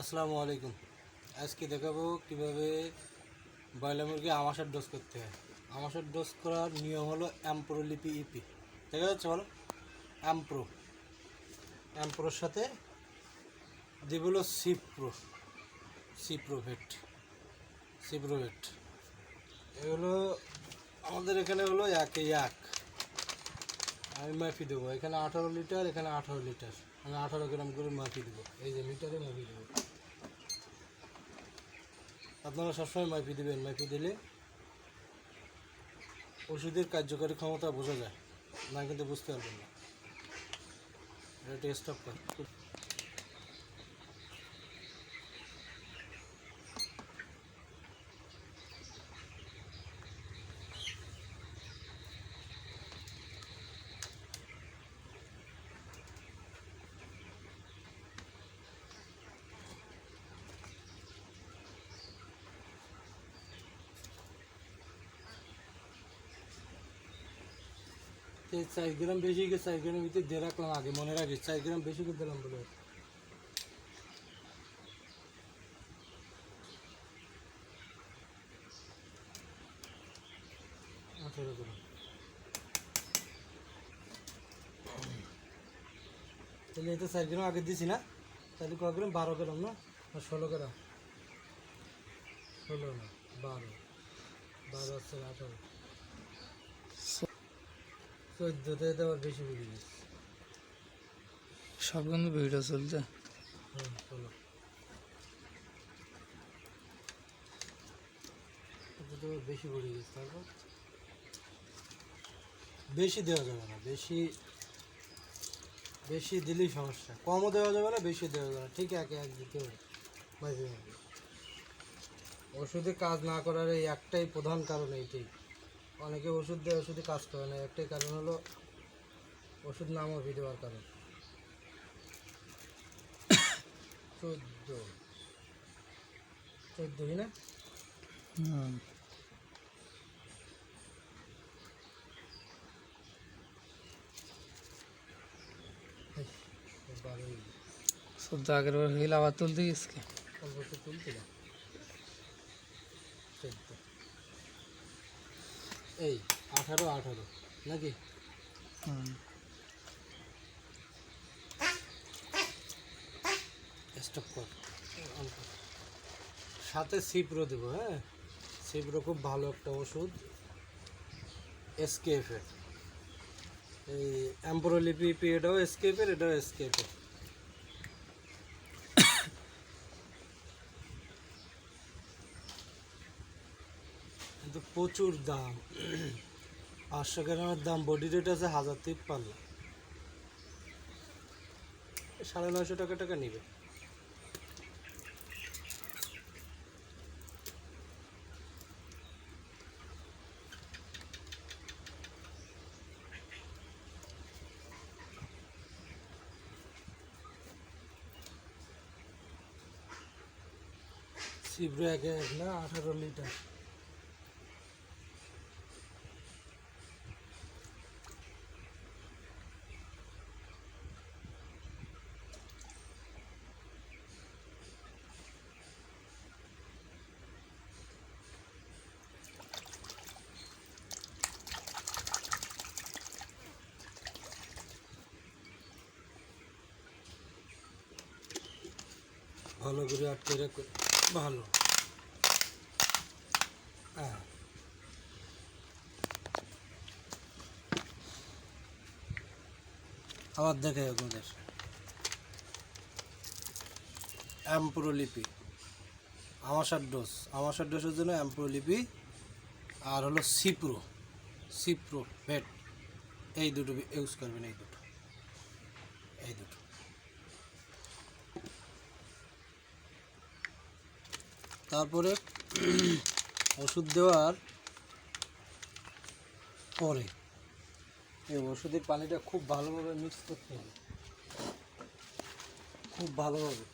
আসসালামু আলাইকুম। আজকে দেখাবো কীভাবে ব্রয়লার মুরগি আমাশার ডোজ করতে হয়। আমাশার ডোজ করার নিয়ম হলো অ্যাম্প্রো লিপি ইপি দেখা যাচ্ছে বলো? অ্যাম্প্রো অ্যাম্প্রোর সাথে দেব হলো সিপ্রো সিপ্রোভেট সিপ্রোভেট এগুলো আমাদের এখানে হলো একে এক। আমি মাফি দেবো। এখানে আঠারো লিটার, এখানে আঠারো লিটার। আমি আঠারো গ্রাম করে মাফি দেবো। এই যে লিটারে মাফি দেবো। আপনারা সবসময় মাইপি দেবেন মাইপি দিলে ওষুধের কার্যকারী ক্ষমতা বোঝা যায়, না কিন্তু বুঝতে পারবেন না। এটা টেস্ট অফ চার গ্রাম বেশি গেছে, চার গ্রাম ভিতরে দিয়ে রাখলাম আগে, মনে রাখি, চার গ্রাম বেশি করে দিলাম বলে। আঠারো গ্রাম। তাহলে এটা চার গ্রাম আগে দিছি না, তাহলে ক গ্রাম? বারো গ্রাম না? ষোলো গ্রাম। ষোলো না, বারো। বারো হচ্ছে আঠারো। চোদ্দোতে তো আবার বেশি গেছে সব কিন্তু ভিডিও চলছে। হুম চলো বেশি বেরিয়ে গেছে তারপর বেশি দেওয়া যাবে না বেশি বেশি দিলেই সমস্যা। কমও দেওয়া যাবে না বেশি দেওয়া যাবে না। ঠিক একে এক দিতে হবে। মাঝে মাঝে ওষুধে কাজ না করার এই একটাই প্রধান কারণ এইটাই। অনেকে ওষুধ দেয় ওষুধে কাজ করে না একটাই কারণ হলো ওষুধ নাম অভি দেওয়ার কারণ। চোদ্দ। চোদ্দই না। সব আগের বার আবার তুলতে গেছে তুলছিলাম চোদ্দ। এই, আঠারো আঠারো, নাকি? কর। সাথে সিপ্রো দেবো হ্যাঁ? সিপ্রো খুব ভালো একটা ওষুধ এসকেএফের এই অ্যাম্পোরোলিপি এটাও এসকেএফের এটাও এসকেএফের কিন্তু প্রচুর দাম। পাঁচশো গ্রামের দাম বডি রেট আছে হাজার তিপ্পান্ন। সাড়ে নয়শো টাকা টাকা নিবে। সিব্রো এক এক না, আঠারো লিটার। ভালো করে আটকে রাখো ভালো। হ্যাঁ আবার দেখাই আপনাদের। অ্যাম্প্রোলিপি আমাশার ডোজ আমাশার ডোজের জন্য অ্যাম্প্রোলিপি আর হলো সিপ্রো সিপ্রো ভেট এই দুটো ইউজ করবেন, এই দুটো। এই দুটো। তারপরে ওষুধ দেওয়ার পরে এই ওষুধের পানিটা খুব ভালোভাবে মিক্স করতে হবে। খুব ভালোভাবে।